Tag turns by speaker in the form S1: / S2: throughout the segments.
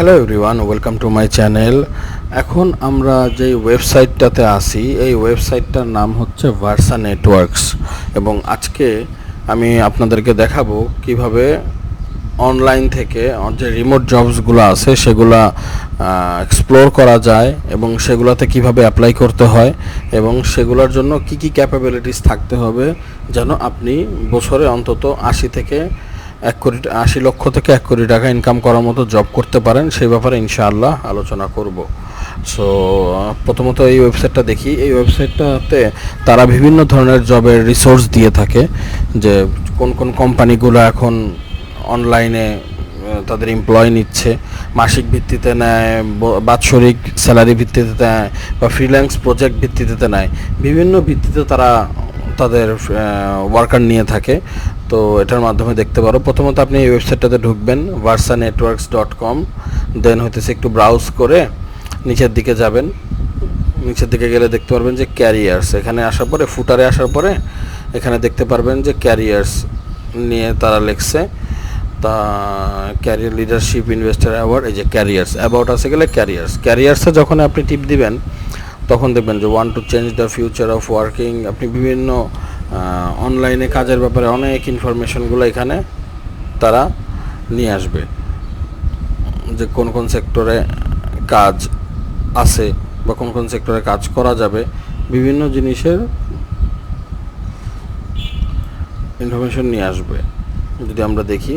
S1: Hello everyone welcome to my channel এখন আমরা যে ওয়েবসাইটটাতে আসি এই ওয়েবসাইটটার নাম হচ্ছে ভার্সা নেটওয়ার্কস এবং আজকে আমি আপনাদেরকে দেখাবো কীভাবে অনলাইন থেকে যে রিমোট জবসগুলো আছে, সেগুলা এক্সপ্লোর করা যায় এবং সেগুলোতে কীভাবে অ্যাপ্লাই করতে হয় এবং সেগুলোর জন্য কি কি ক্যাপাবিলিটিস থাকতে হবে যেন আপনি বছরে অন্তত আশি থেকে এক কোটি আশি লক্ষ থেকে এক কোটি টাকা ইনকাম করার মতো জব করতে পারেন, সেই ব্যাপারে ইনশাআল্লাহ আলোচনা করব। সো প্রথমত এই ওয়েবসাইটটা দেখি। এই ওয়েবসাইটটাতে তারা বিভিন্ন ধরনের জবের রিসোর্স দিয়ে থাকে, যে কোন কোন কোম্পানিগুলো এখন অনলাইনে তাদের এমপ্লয় নিচ্ছে, মাসিক ভিত্তিতে নেয় বাৎসরিক স্যালারি ভিত্তিতে নেয় বা ফ্রিল্যান্স প্রজেক্ট ভিত্তিতে নেয় বিভিন্ন ভিত্তিতে তারা তাদের ওয়ার্কার নিয়ে থাকে। তো এটার মাধ্যমে দেখতে পারো। প্রথমত আপনি এই ওয়েবসাইটটাতে ঢুকবেন Versa networks dot com then হইতেছে একটু ব্রাউজ করে নিচের দিকে যাবেন। নিচের দিকে গেলে দেখতে পারবেন যে ক্যারিয়ার্স এখানে আসার পরে ফুটারে আসার পরে এখানে দেখতে পারবেন যে ক্যারিয়ার্স নিয়ে তারা লিখছে। তা ক্যারিয়ার লিডারশিপ ইনভেস্টার অ্যাওয়ার্ড এই যে ক্যারিয়ার্স অ্যাবাউট আছে গেলে ক্যারিয়ার্স ক্যারিয়ার্সে যখন আপনি টিপ দিবেন, তখন দেখবেন যে want to change the future of working আপনি বিভিন্ন অনলাইনে কাজের ব্যাপারে অনেক ইনফরমেশনগুলো এখানে তারা নিয়ে আসবে। যে কোন কোন সেক্টরে কাজ আছে বা কোন কোন সেক্টরে কাজ করা যাবে, বিভিন্ন জিনিসের ইনফরমেশন নিয়ে আসবে। যদি আমরা দেখি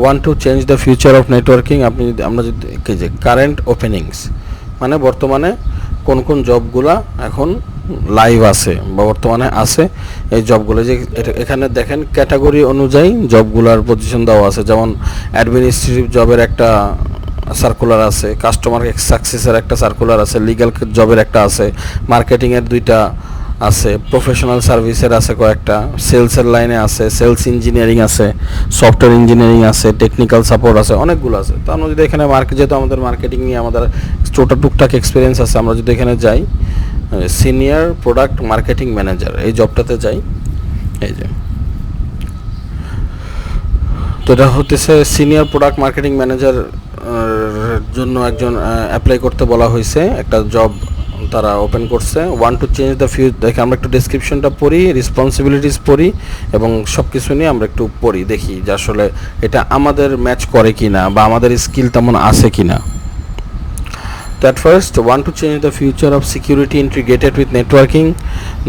S1: want to change the future of networking আপনি যদি, আমরা যদি যে কারেন্ট ওপেনিংস মানে বর্তমানে কোন কোন জবগুলা এখন লাইভ আছে বা বর্তমানে আছে, এই জবগুলো যে এখানে দেখেন ক্যাটাগরি অনুযায়ী জবগুলার পজিশন দেওয়া আছে। যেমন অ্যাডমিনিস্ট্রেটিভ জবের একটা সার্কুলার আছে কাস্টমার সাকসেসের একটা সার্কুলার আছে লিগ্যাল জবের একটা আছে মার্কেটিংয়ের দুইটা আছে প্রফেশনাল সার্ভিসের আছে কয়েকটা সেলসের লাইনে আছে সেলস ইঞ্জিনিয়ারিং আছে সফটওয়্যার ইঞ্জিনিয়ারিং আছে টেকনিক্যাল সাপোর্ট আছে, অনেকগুলো আছে। তো আমরা যদি এখানে মার্কেট যেহেতু আমাদের মার্কেটিং নিয়ে আমাদের ছোটো টুকটাক এক্সপিরিয়েন্স আছে, আমরা যদি এখানে যাই সিনিয়র প্রোডাক্ট মার্কেটিং ম্যানেজার এই জবটাতে যাই, এই যে। তো এটা হতেছে সিনিয়র প্রোডাক্ট মার্কেটিং ম্যানেজার জন্য একজন অ্যাপ্লাই করতে বলা হয়েছে একটা জব তারা ওপেন করছে। Want to change the fuse দেখে আমরা একটু ডিসক্রিপশনটা পড়ি রেসপন্সিবিলিটিস পড়ি এবং সব কিছু নিয়ে আমরা একটু পড়ি, দেখি যে আসলে এটা আমাদের ম্যাচ করে কি না বা আমাদের স্কিল তেমন আছে কি না that first want to change the future of security integrated with networking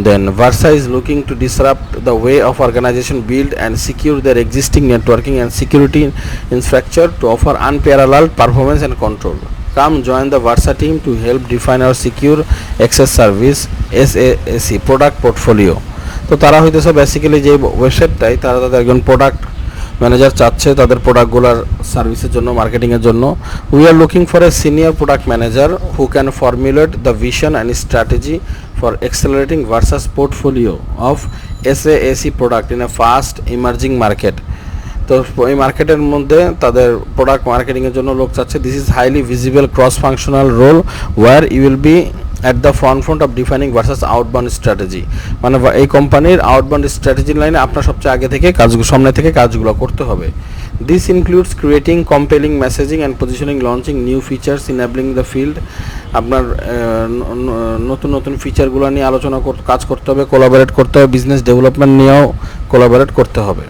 S1: then Versa is looking to disrupt the way of organization build and secure their existing networking and security infrastructure to offer unparalleled performance and control come join the versa team to help define our secure access service SAAC product portfolio. তো তারা হইতেছে basically যে ওয়েবসাইটটাই তারা তাদের একজন product manager চাচ্ছে তাদের প্রোডাক্টগুলোর সার্ভিসের জন্য মার্কেটিংয়ের জন্য। We are looking for a senior product manager who can formulate the vision and strategy for accelerating Versa's portfolio of S A AC product in a fast emerging market তো এই মার্কেটের মধ্যে তাদের প্রোডাক্ট মার্কেটিংয়ের জন্য লোক চাচ্ছে। This is highly visible cross functional role where you will be at the front front of defining Versa's outbound strategy মানে এই কোম্পানির আউটবাউন্ড স্ট্র্যাটেজির লাইনে আপনার সবচেয়ে আগে থেকে কাজগুলো সামনে থেকে কাজগুলো করতে হবে। This includes creating compelling messaging and positioning launching new features enabling the field আপনার নতুন নতুন ফিচারগুলো নিয়ে আলোচনা কাজ করতে হবে কোলাবোরেট করতে হবে বিজনেস ডেভেলপমেন্ট নিয়েও কোলাবোরেট করতে হবে।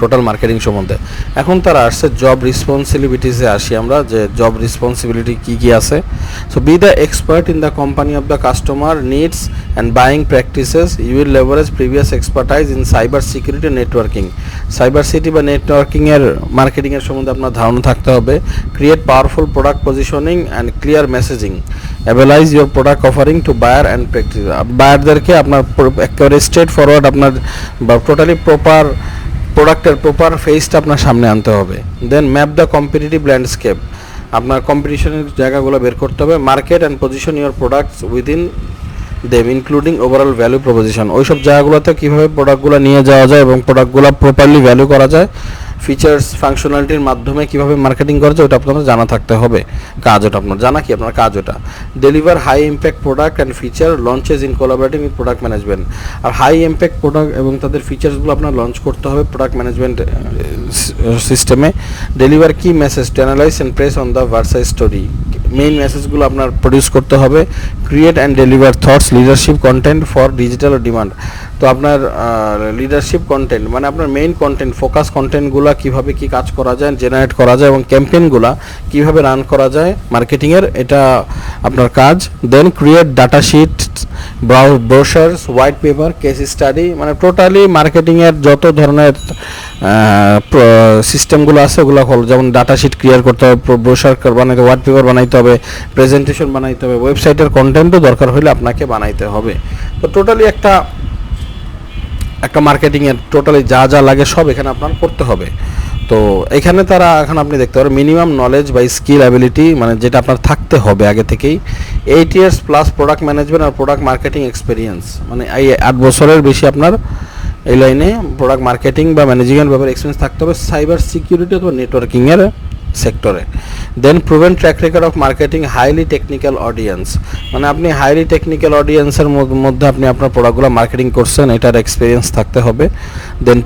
S1: টোটাল মার্কেটিং সম্বন্ধে। এখন তারা আসছে জব রেসপন্সিবিলিটিসে আসি আমরা, যে জব রেসপন্সিবিলিটি কী কী আছে। So be the expert in the company of the customer needs and buying practices you will leverage previous expertise in cyber security networking cyber city বা নেটওয়ার্কিংয়ের মার্কেটিংয়ের সম্বন্ধে আপনার ধারণা থাকতে হবে। Create powerful product positioning and clear messaging analyse your product offering to buyer and practice বায়ারদেরকে আপনার একেবারে স্ট্রেট ফরওয়ার্ড আপনার বা টোটালি প্রপার প্রোডাক্টের প্রপার ফেসটা আপনার সামনে আনতে হবে। Then map the competitive landscape আপনার কম্পিটিশনের জায়গাগুলো বের করতে হবে। Market and position your products within them including overall value proposition ওই সব জায়গাগুলোতে কীভাবে প্রোডাক্টগুলো নিয়ে যাওয়া যায় এবং প্রোডাক্টগুলো প্রপারলি ভ্যালু করা যায় ফিচার্স ফাংশনালিটির মাধ্যমে কীভাবে মার্কেটিং করা যায়, ওটা আপনাদের জানা থাকতে হবে। কাজ ওটা আপনার, জানা কি আপনার কাজ ওটা? Deliver high impact product and feature launches in collaborating with product management R high impact product এবং তাদের ফিচার্সগুলো আপনার লঞ্চ করতে হবে প্রোডাক্ট ম্যানেজমেন্ট সিস্টেমে deliver key message to analyse and press on the Versa story main মেসেজগুলো আপনার produce করতে হবে। Create and deliver thoughts leadership content for digital demand তো আপনার লিডারশিপ কন্টেন্ট মানে আপনার মেইন কন্টেন্ট ফোকাস কন্টেন্টগুলো কীভাবে কী কাজ করা যায় জেনারেট করা যায় এবং ক্যাম্পেইনগুলো কীভাবে রান করা যায় মার্কেটিংয়ের এটা আপনার কাজ। Then create data sheet brochures white paper case study মানে টোটালি মার্কেটিংয়ের যত ধরনের সিস্টেমগুলো আছে, ওগুলো হল যেমন ডাটা শিট ক্লিয়ার করতে হবে ব্রোশার বানাইতে হোয়াইট পেপার বানাইতে হবে প্রেজেন্টেশন বানাইতে হবে ওয়েবসাইটের কন্টেন্টও দরকার হলে আপনাকে বানাইতে হবে। তো টোটালি একটা একটা মার্কেটিংয়ের টোটালি যা যা লাগে সব এখানে আপনার করতে হবে। তো এখানে তারা এখন আপনি দেখতে পারেন মিনিমাম নলেজ বা স্কিল অ্যাবিলিটি মানে যেটা আপনার থাকতে হবে আগে থেকেই eight years plus product management আর প্রোডাক্ট মার্কেটিং এক্সপিরিয়েন্স মানে এই আট বছরের বেশি আপনার এই লাইনে প্রোডাক্ট মার্কেটিং বা ম্যানেজিংয়ের ব্যাপারে এক্সপিরিয়েন্স থাকতে হবে। সাইবার সিকিউরিটি অথবা নেটওয়ার্কিংয়ের সেক্টরে then proven track record of marketing highly technical audience মানে আপনি হাইলি টেকনিক্যাল অডিয়েন্সের মধ্যে আপনি আপনার প্রোডাক্টগুলো মার্কেটিং করছেন, এটার এক্সপিরিয়েন্স থাকতে হবে। Then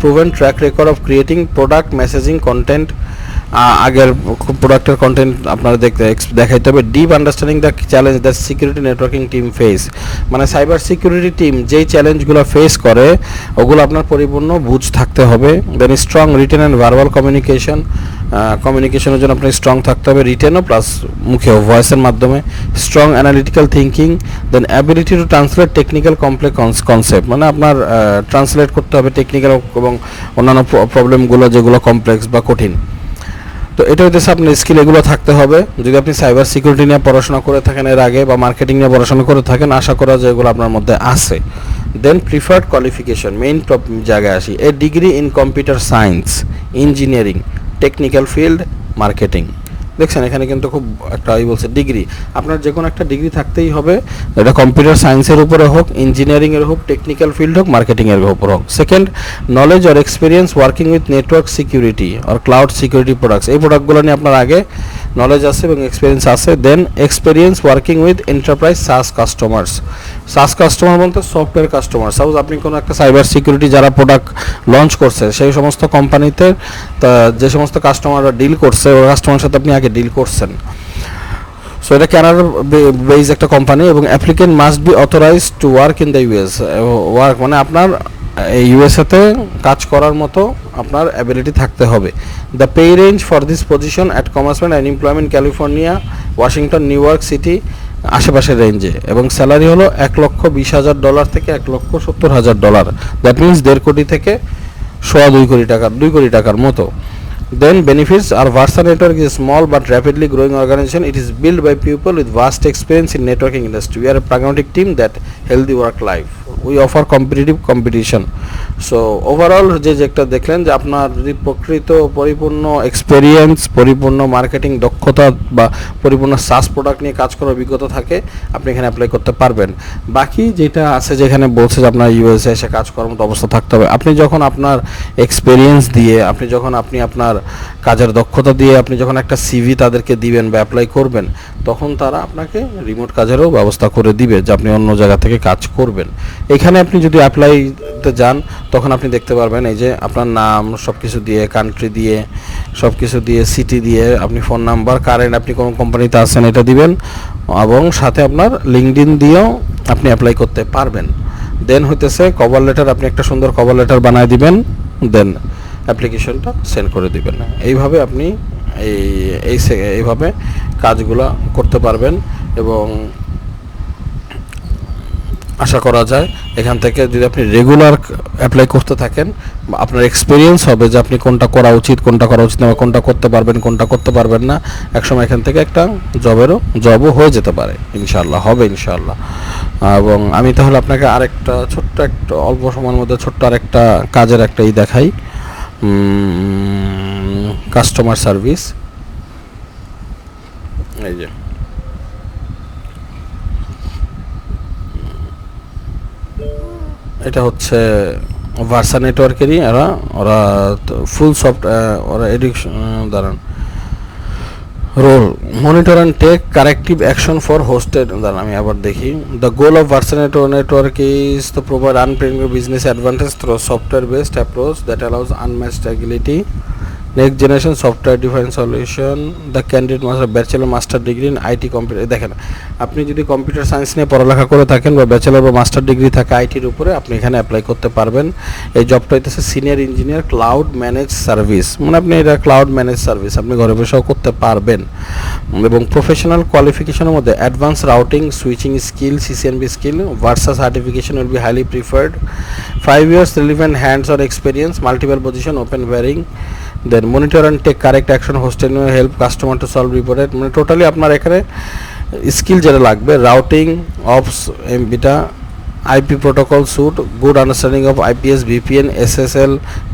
S1: proven track record of creating product messaging content আগের প্রোডাক্টের কন্টেন্ট আপনারা দেখতে দেখাইতে হবে। Deep understanding the challenge the security networking team face মানে সাইবার সিকিউরিটি টিম যেই চ্যালেঞ্জগুলো ফেস করে, ওগুলো আপনার পরিপূর্ণ বুঝ থাকতে হবে। Then strong written and verbal communication কমিউনিকেশনের জন্য আপনার স্ট্রং থাকতে হবে রিটেনও প্লাস মুখে ভয়েসের মাধ্যমে strong analytical thinking then ability to translate technical complex concept মানে আপনার ট্রান্সলেট করতে হবে টেকনিক্যাল এবং অন্যান্য প্রবলেমগুলো যেগুলো কমপ্লেক্স বা কঠিন। তো এটা হইতেছে আপনার স্কিল এগুলো থাকতে হবে। যদি আপনি সাইবার সিকিউরিটি নিয়ে পড়াশোনা করে থাকেন এর আগে বা মার্কেটিং নিয়ে পড়াশোনা করে থাকেন, আশা করা যায় এগুলো আপনার মধ্যে আছে। দেন প্রিফার্ড কোয়ালিফিকেশন মেইন জায়গায় আসি। A degree in computer science engineering technical field marketing দেখছেন, এখানে কিন্তু খুব একটা ই বলছে ডিগ্রি আপনার যে কোনো একটা ডিগ্রি থাকতেই হবে। এটা কম্পিউটার সায়েন্সের উপরে হোক ইঞ্জিনিয়ারিংয়ের হোক টেকনিক্যাল ফিল্ড হোক মার্কেটিংয়ের উপর হোক। Second knowledge or experience working with network security R cloud security products এই প্রোডাক্টগুলো নিয়ে আপনার আগে নলেজ আছে এবং এক্সপিরিয়েন্স আছে then experience working with enterprise SaaS customers SaaS customer বলতে সফটওয়্যার কাস্টমার সাপোজ আপনি কোনো একটা সাইবার সিকিউরিটি যারা প্রোডাক্ট লঞ্চ করছে, সেই সমস্ত কোম্পানিতে যে সমস্ত কাস্টমাররা ডিল করছে ওই কাস্টমারের সাথে আপনি আগে ডিল করছেন। সো এটা ক্যানাডার বেজ একটা কোম্পানি এবং applicant must be authorize to work in the US work মানে আপনার ইউএসএতে কাজ করার মতো আপনার অ্যাবিলিটি থাকতে হবে the pay range for this position at commencement and employment California Washington New York city আশেপাশের রেঞ্জে এবং স্যালারি হলো এক লক্ষ বিশ হাজার ডলার থেকে এক লক্ষ সত্তর হাজার ডলার দ্যাট মিনস দেড় কোটি থেকে সোয়া দুই কোটি টাকার দুই কোটি টাকার মতো Then benefits our Varsa network is a small but rapidly growing organization. It is built by people with vast experience in networking industry. We are a team that healthy work life. We offer competitive competition. So overall যে যেটা দেখলেন যে আপনার যদি প্রকৃত পরিপূর্ণ experience পরিপূর্ণ marketing দক্ষতা বা পরিপূর্ণ সাস প্রোডাক্ট নিয়ে কাজ করার অভিজ্ঞতা থাকে, আপনি এখানে অ্যাপ্লাই করতে পারবেন বাকি যেটা আছে যেখানে বলছে যে আপনার ইউএসএ এসে কাজ করার অবস্থা থাকতে হবে, আপনি যখন আপনার এক্সপেরিয়েন্স দিয়ে, আপনি যখন আপনি আপনার কাজের দক্ষতা দিয়ে, আপনি যখন একটা সিভি তাদেরকে দিবেন বা অ্যাপ্লাই করবেন, তখন তারা আপনাকে রিমোট কাজেরও ব্যবস্থা করে দিবে যে আপনি অন্য জায়গা থেকে কাজ করবেন এখানে আপনি যদি অ্যাপ্লাইতে যান, তখন আপনি দেখতে পারবেন এই যে আপনার নাম সব কিছু দিয়ে কান্ট্রি দিয়ে সব কিছু দিয়ে সিটি দিয়ে, আপনি ফোন নাম্বার কারেন্ট আপনি কোন কোম্পানিতে আছেন এটা দিবেন, এবং সাথে আপনার লিঙ্কডিন দিয়েও আপনি অ্যাপ্লাই করতে পারবেন। দেন হইতেছে কভার লেটার আপনি একটা সুন্দর কভার লেটার বানায় দিবেন দেন অ্যাপ্লিকেশনটা সেন্ড করে দিবেন। এইভাবে আপনি এই এইভাবে কাজগুলো করতে পারবেন, এবং আশা করা যায়। এখান থেকে যদি আপনি রেগুলার অ্যাপ্লাই করতে থাকেন, আপনার এক্সপিরিয়েন্স হবে যে আপনি কোনটা করা উচিত, কোনটা করা উচিত না কোনটা করতে পারবেন, কোনটা করতে পারবেন না। একসময় এখান থেকে একটা জবেরও জবও হয়ে যেতে পারে। ইনশাল্লাহ হবে ইনশাল্লাহ এবং আমি তাহলে আপনাকে আরেকটা ছোট্ট একটা, অল্প সময়ের মধ্যে ছোট্ট আরেকটা কাজের একটা ই দেখাই কাস্টমার সার্ভিস এই যে। এটা হচ্ছে ভার্সা নেটওয়ার্কেরই এরা, ওরা ফুল সফট ওরা এডিকশন দাঁড়ান। Role monitor and take corrective action for hosted দাঁড়ান, আমি আবার দেখি। The goal of Versa network is to provide unpredictable business advantage through software based approach that allows unmatched agility next generation software define solution the candidate master bachelor master degree in IT computer দেখেন, আপনি যদি computer science নিয়ে পড়ালেখা করে থাকেন বা bachelor বা master degree থাকে আইটির উপরে, আপনি এখানে অ্যাপ্লাই করতে পারবেন। এই জবটা হইতেছে senior engineer cloud manage service মানে আপনি এটা ক্লাউড ম্যানেজ সার্ভিস আপনি ঘরে বসেও করতে পারবেন। এবং প্রফেশনাল কোয়ালিফিকেশনের মধ্যে advance routing switching skill CCNB skill Versa certification will be highly preferred five years relevant hands on experience multiple position open wiring then monitor and take correct action hostel help customer to solve reported মানে totally আপনার এখানে skill যেটা লাগবে routing offs এমবিটা IP protocol suite good understanding of IPS VPN SSL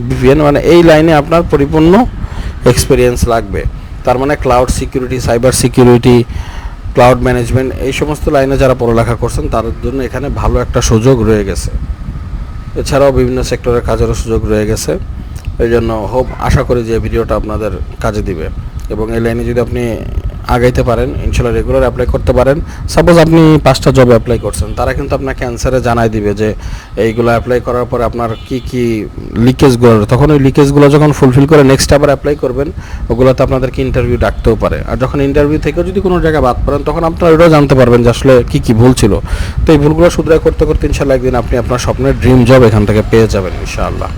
S1: VPN মানে এই লাইনে আপনার পরিপূর্ণ এক্সপিরিয়েন্স লাগবে। তার মানে cloud security cyber security cloud management এই সমস্ত লাইনে যারা পড়ালেখা করছেন তার জন্য এখানে ভালো একটা সুযোগ রয়ে গেছে। এছাড়াও বিভিন্ন সেক্টরের কাজেরও সুযোগ রয়ে গেছে। এই জন্য হোপ আশা করি যে ভিডিওটা আপনাদের কাজে দিবে। এবং এই লাইনে যদি আপনি আগাইতে পারেন, ইনশাল্লাহ রেগুলার অ্যাপ্লাই করতে পারেন। সাপোজ আপনি পাঁচটা জব অ্যাপ্লাই করছেন, তারা কিন্তু আপনাকে অ্যান্সারে জানাই দিবে যে এইগুলো অ্যাপ্লাই করার পরে আপনার কি কি লিকেজগুলো তখন ওই লিকেজগুলো যখন ফুলফিল করে নেক্সট আবার অ্যাপ্লাই করবেন, ওগুলোতে আপনাদেরকে ইন্টারভিউ ডাকতেও পারে। আর যখন ইন্টারভিউ থেকেও যদি কোনো জায়গায় বাদ পড়েন, তখন আপনারা ওটাও জানতে পারবেন যে আসলে কী কী ভুল ছিল। তো এই ভুলগুলো শুধরাই করতে করতে ইনশাল্লাহ একদিন আপনি আপনার স্বপ্নের ড্রিম জব এখান থেকে পেয়ে যাবেন, ইনশাআল্লাহ।